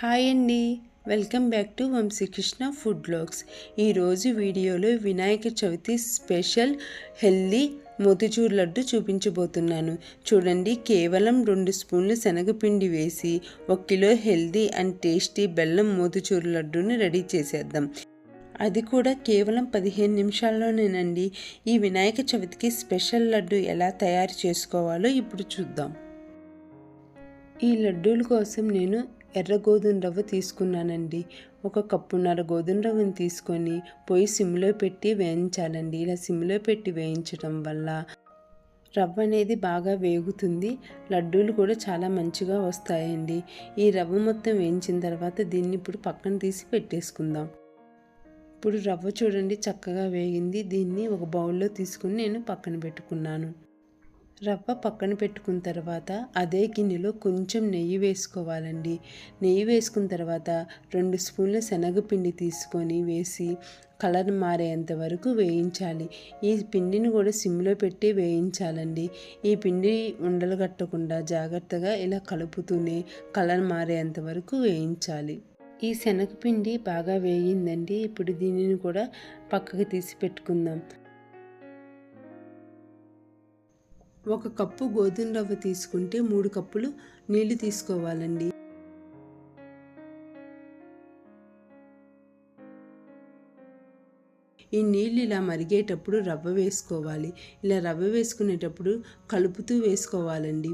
Hi అండి. Welcome back to Vamsikrishna food blogs. ఈరోజు వీడియోలో వినాయక చవితి స్పెషల్ హెల్దీ మోతిచూర్ లడ్డు చూపించబోతున్నాను. చూడండి కేవలం రెండు స్పూన్లు శనగపిండి వేసి ఒక కిలో హెల్దీ అండ్ టేస్టీ బెల్లం మోతిచూర్ లడ్డుని రెడీ చేసేద్దాం. అది కూడా కేవలం పదిహేను నిమిషాల్లోనేనండి. ఈ వినాయక చవితికి స్పెషల్ లడ్డు ఎలా తయారు చేసుకోవాలో ఇప్పుడు చూద్దాం. ఈ లడ్డూల కోసం నేను ఎర్ర గోధుమ రవ్వ తీసుకున్నానండి. ఒక కప్పున్నర గోధుమ రవ్వను తీసుకొని పొయ్యి సిమ్లో పెట్టి వేయించాలండి. ఇలా సిమ్లో పెట్టి వేయించడం వల్ల రవ్వ అనేది బాగా వేగుతుంది. లడ్డూలు కూడా చాలా మంచిగా వస్తాయండి. ఈ రవ్వ మొత్తం వేయించిన తర్వాత దీన్ని ఇప్పుడు పక్కన తీసి పెట్టేసుకుందాం. ఇప్పుడు రవ్వ చూడండి చక్కగా వేగింది. దీన్ని ఒక బౌల్లో తీసుకుని నేను పక్కన పెట్టుకున్నాను. రవ్వ పక్కన పెట్టుకున్న తర్వాత అదే గిన్నెలో కొంచెం నెయ్యి వేసుకోవాలండి. నెయ్యి వేసుకున్న తర్వాత రెండు స్పూన్ల శనగపిండి తీసుకొని వేసి కలర్ మారేంత వరకు వేయించాలి. ఈ పిండిని కూడా సిమ్లో పెట్టి వేయించాలండి. ఈ పిండి ఉండలు కట్టకుండా జాగ్రత్తగా ఇలా కలుపుతూనే కలర్ మారేంత వరకు వేయించాలి. ఈ శనగపిండి బాగా వేయిందండి. ఇప్పుడు దీనిని కూడా పక్కకు తీసి పెట్టుకుందాం. ఒక కప్పు గోధుమ రవ్వ తీసుకుంటే మూడు కప్పులు నీళ్ళు తీసుకోవాలండి. ఈ నీళ్ళు ఇలా మరిగేటప్పుడు రవ్వ వేసుకోవాలి. ఇలా రవ్వ వేసుకునేటప్పుడు కలుపుతూ వేసుకోవాలండి.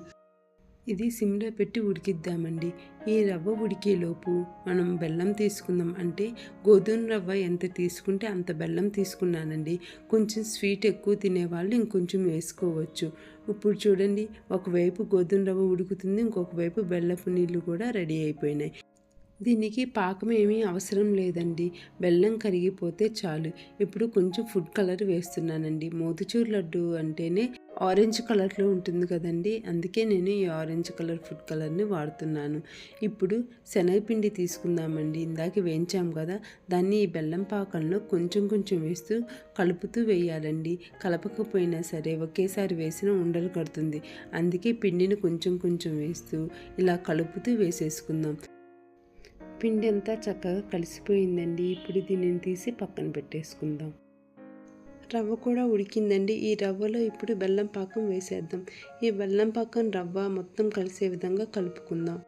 ఇది సిమ్లో పెట్టి ఉడికిద్దామండి. ఈ రవ్వ ఉడికేలోపు మనం బెల్లం తీసుకుందాం అంటే గోధుమ రవ్వ ఎంత తీసుకుంటే అంత బెల్లం తీసుకున్నానండి. కొంచెం స్వీట్ ఎక్కువ తినేవాళ్ళు ఇంకొంచెం వేసుకోవచ్చు. ఇప్పుడు చూడండి ఒకవైపు గోధుమ రవ్వ ఉడుకుతుంది ఇంకొక వైపు బెల్లపు నీళ్ళు కూడా రెడీ అయిపోయినాయి. దీనికి పాకం ఏమీ అవసరం లేదండి. బెల్లం కరిగిపోతే చాలు. ఇప్పుడు కొంచెం ఫుడ్ కలర్ వేస్తున్నానండి. మోతిచూర్ లడ్డు అంటేనే ఆరెంజ్ కలర్లో ఉంటుంది కదండి. అందుకే నేను ఈ ఆరెంజ్ కలర్ ఫుడ్ కలర్ని వాడుతున్నాను. ఇప్పుడు శనగపిండి తీసుకుందామండి. ఇందాక వేయించాం కదా. దాన్ని ఈ బెల్లం పాకంలో కొంచెం కొంచెం వేస్తూ కలుపుతూ వేయాలండి. కలపకపోయినా సరే ఒకేసారి వేసిన ఉండలు కడుతుంది. అందుకే పిండిని కొంచెం కొంచెం వేస్తూ ఇలా కలుపుతూ వేసేసుకుందాం. పిండి అంతా చక్కగా కలిసిపోయిందండి. ఇప్పుడు దీనిని తీసి పక్కన పెట్టేసుకుందాం. రవ్వ కూడా ఉడికిందండి. ఈ రవ్వలో ఇప్పుడు బెల్లం పాకం వేసేద్దాం. ఈ బెల్లం పాకం రవ్వ మొత్తం కలిసే విధంగా కలుపుకుందాం.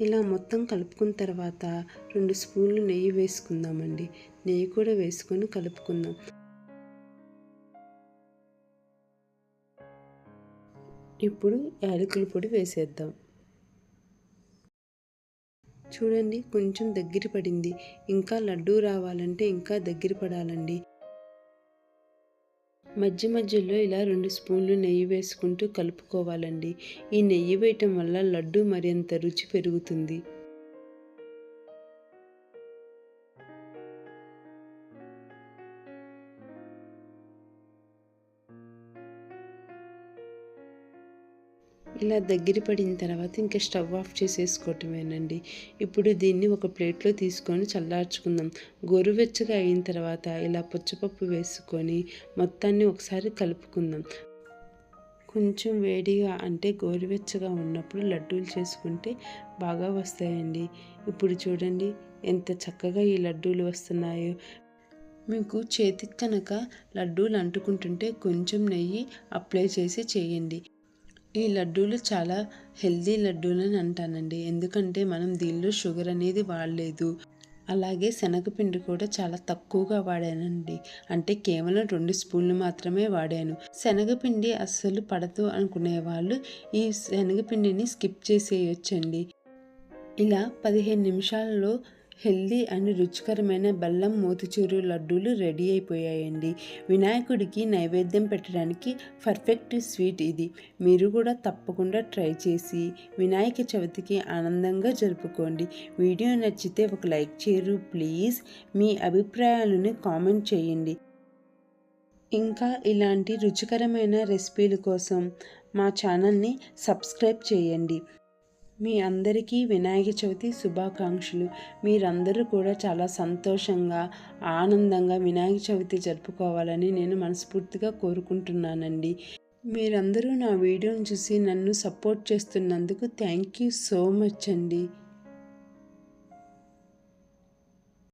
ఇలా మొత్తం కలుపుకున్న తర్వాత రెండు స్పూన్లు నెయ్యి వేసుకుందామండి. నెయ్యి కూడా వేసుకొని కలుపుకుందాం. ఇప్పుడు యాలకుల పొడి వేసేద్దాం. చూడండి కొంచెం దగ్గర పడింది. ఇంకా లడ్డూ రావాలంటే ఇంకా దగ్గర పడాలండి. మధ్య మధ్యలో ఇలా రెండు స్పూన్లు నెయ్యి వేసుకుంటూ కలుపుకోవాలండి. ఈ నెయ్యి వేయటం వల్ల లడ్డు మరింత రుచి పెరుగుతుంది. ఇలా దగ్గర పడిన తర్వాత ఇంకా స్టవ్ ఆఫ్ చేసేసుకోవటమేనండి. ఇప్పుడు దీన్ని ఒక ప్లేట్లో తీసుకొని చల్లార్చుకుందాం. గోరువెచ్చగా అయిన తర్వాత ఇలా పుచ్చపప్పు వేసుకొని మొత్తాన్ని ఒకసారి కలుపుకుందాం. కొంచెం వేడిగా అంటే గోరువెచ్చగా ఉన్నప్పుడు లడ్డూలు చేసుకుంటే బాగా వస్తాయండి. ఇప్పుడు చూడండి ఎంత చక్కగా ఈ లడ్డూలు వస్తున్నాయో. మీకు చేతికి కనుక లడ్డూలు అంటుకుంటుంటే కొంచెం నెయ్యి అప్లై చేసి చేయండి. ఈ లడ్డూలు చాలా హెల్దీ లడ్డూలు అని అంటానండి. ఎందుకంటే మనం దీనిలో షుగర్ అనేది వాడలేదు. అలాగే శనగపిండి కూడా చాలా తక్కువగా వాడానండి. అంటే కేవలం రెండు స్పూన్లు మాత్రమే వాడాను. శనగపిండి అస్సలు పడదు అనుకునే వాళ్ళు ఈ శనగపిండిని స్కిప్ చేసేయొచ్చండి. ఇలా పదిహేను నిమిషాల్లో హెల్దీ అండ్ రుచికరమైన బెల్లం మోతిచూరు లడ్డూలు రెడీ అయిపోయాయండి. వినాయకుడికి నైవేద్యం పెట్టడానికి పర్ఫెక్ట్ స్వీట్ ఇది. మీరు కూడా తప్పకుండా ట్రై చేసి వినాయక చవితికి ఆనందంగా జరుపుకోండి. వీడియో నచ్చితే ఒక లైక్ చేయరు. ప్లీజ్ మీ అభిప్రాయాలను కామెంట్ చేయండి. ఇంకా ఇలాంటి రుచికరమైన రెసిపీల కోసం మా ఛానల్ని సబ్స్క్రైబ్ చేయండి. మీ అందరికీ వినాయక చవితి శుభాకాంక్షలు. మీరందరూ కూడా చాలా సంతోషంగా ఆనందంగా వినాయక చవితి జరుపుకోవాలని నేను మనస్ఫూర్తిగా కోరుకుంటున్నానండి. మీరందరూ నా వీడియోని చూసి నన్ను సపోర్ట్ చేస్తున్నందుకు థ్యాంక్ యూ సో మచ్ అండి.